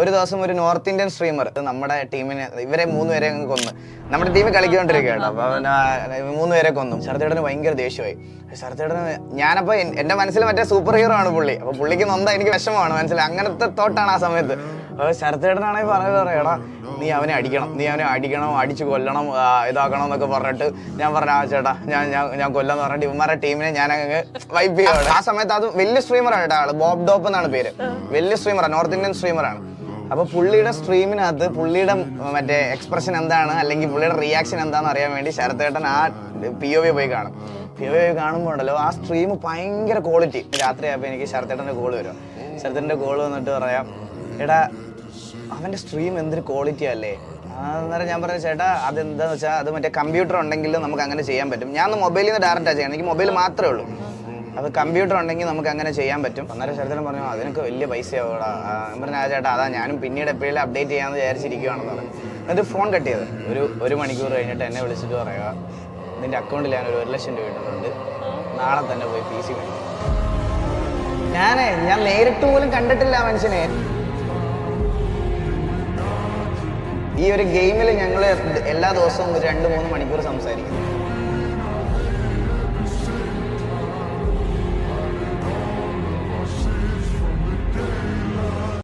ഒരു ദിവസം ഒരു നോർത്ത് ഇന്ത്യൻ സ്ട്രീമർ നമ്മുടെ ടീമിനെ ഇവരെ മൂന്ന് പേരെ കൊന്ന്. നമ്മുടെ ടീമിൽ കളിക്കൊണ്ടിരിക്കുകയാണ് അപ്പോൾ അപ്പൊ മൂന്ന് മൂന്നുപേരെ കൊന്നു. ശരത്തേടന് ഭയങ്കര ദേഷ്യമായി. ശരത്തേടന് ഞാനപ്പോ എന്റെ എന്റെ മനസ്സിൽ മറ്റേ സൂപ്പർ ഹീറോ ആണ് പുള്ളി. അപ്പോൾ പുള്ളിക്ക് നൊന്ത എനിക്ക് വിഷമമാണ് മനസ്സിൽ അങ്ങനത്തെ തോട്ടാണ് ആ സമയത്ത്. അപ്പൊ ശരത്തേടനാണെങ്കിൽ പറയുന്നത് പറയാടാ നീ അവനെ അടിക്കണം. നീ അവനെ അടിക്കണം അടിച്ചു കൊല്ലണം ഇതാക്കണം എന്നൊക്കെ പറഞ്ഞിട്ട് ഞാൻ പറഞ്ഞ ആ ചേട്ടാ ഞാൻ ഞാൻ കൊല്ലം കൊല്ലാന്ന് പറഞ്ഞിട്ട് ഇവന്മാരുടെ ടീമിനെ ഞാൻ അങ്ങ് വൈപ്പ് ചെയ്യാം ആ സമയത്ത് അത് വലിയ സ്ട്രീമറാണ് കേട്ടോ ആൾ. ബോബ് ഡോപ്പ് എന്നാണ് പേര്. വലിയ സ്ട്രീമറാണ് നോർത്ത് ഇന്ത്യൻ സ്ട്രീമറാണ് അപ്പൊ പുള്ളിയുടെ സ്ട്രീമിനകത്ത് പുള്ളിയുടെ മറ്റേ എക്സ്പ്രഷൻ എന്താണ്? അല്ലെങ്കിൽ പുള്ളിയുടെ റിയാക്ഷൻ എന്താണെന്ന് അറിയാൻ വേണ്ടി ശരത് ശരത്തേട്ടൻ ആ പി ഒ വി പോയി കാണും. പി ഒ വി കാണുമ്പോൾ ഉണ്ടല്ലോ ആ സ്ട്രീം ഭയങ്കര ക്വാളിറ്റി രാത്രി രാത്രിയായപ്പോൾ എനിക്ക് ശരത് ശരത്തേട്ടന്റെ കോൾ വരും. ശരത്തേട്ടന്റെ കോൾ വന്നിട്ട് പറയാം എടാ അവന്റെ സ്ട്രീം എന്തൊരു ക്വാളിറ്റി അല്ലേ? അന്നേരം ഞാൻ പറഞ്ഞു ചേട്ടാ അതെന്താന്ന് വെച്ചാൽ അത് മറ്റേ കമ്പ്യൂട്ടർ ഉണ്ടെങ്കിലും നമുക്ക് അങ്ങനെ ചെയ്യാൻ പറ്റും. ഞാൻ മൊബൈലിൽ നിന്ന് ഡയറക്റ്റാണ് ചെയ്യണം എനിക്ക് മൊബൈൽ മാത്രമേ ഉള്ളൂ. അത് കമ്പ്യൂട്ടർ ഉണ്ടെങ്കിൽ നമുക്ക് അങ്ങനെ ചെയ്യാൻ പറ്റും. അന്നേരം ശരത്തിന് പറഞ്ഞു അതിനൊക്കെ വലിയ പൈസയാവൂടാ പറഞ്ഞു ആ ചേട്ടാ അതാ ഞാനും പിന്നീട് എപ്പോഴും അപ്ഡേറ്റ് ചെയ്യാമെന്ന് വിചാരിച്ചിരിക്കുകയാണെന്ന് പറഞ്ഞു. എന്നിട്ട് ഫോൺ കട്ട് ചെയ്ത്. ഒരു ഒരു മണിക്കൂർ കഴിഞ്ഞിട്ട് എന്നെ വിളിച്ചിട്ട് പറയുക നിന്റെ അക്കൗണ്ടിൽ ഞാൻ ഒരു ഒരു ലക്ഷം രൂപ ഇടുന്നുണ്ട് നാളെ തന്നെ പോയി പി സി ഞാനേ ഞാൻ നേരിട്ട് പോലും കണ്ടിട്ടില്ല മനുഷ്യനെ. ഈ ഒരു ഗെയിമിൽ ഞങ്ങൾ എല്ലാ ദിവസവും രണ്ട് മൂന്ന് മണിക്കൂർ സംസാരിക്കും.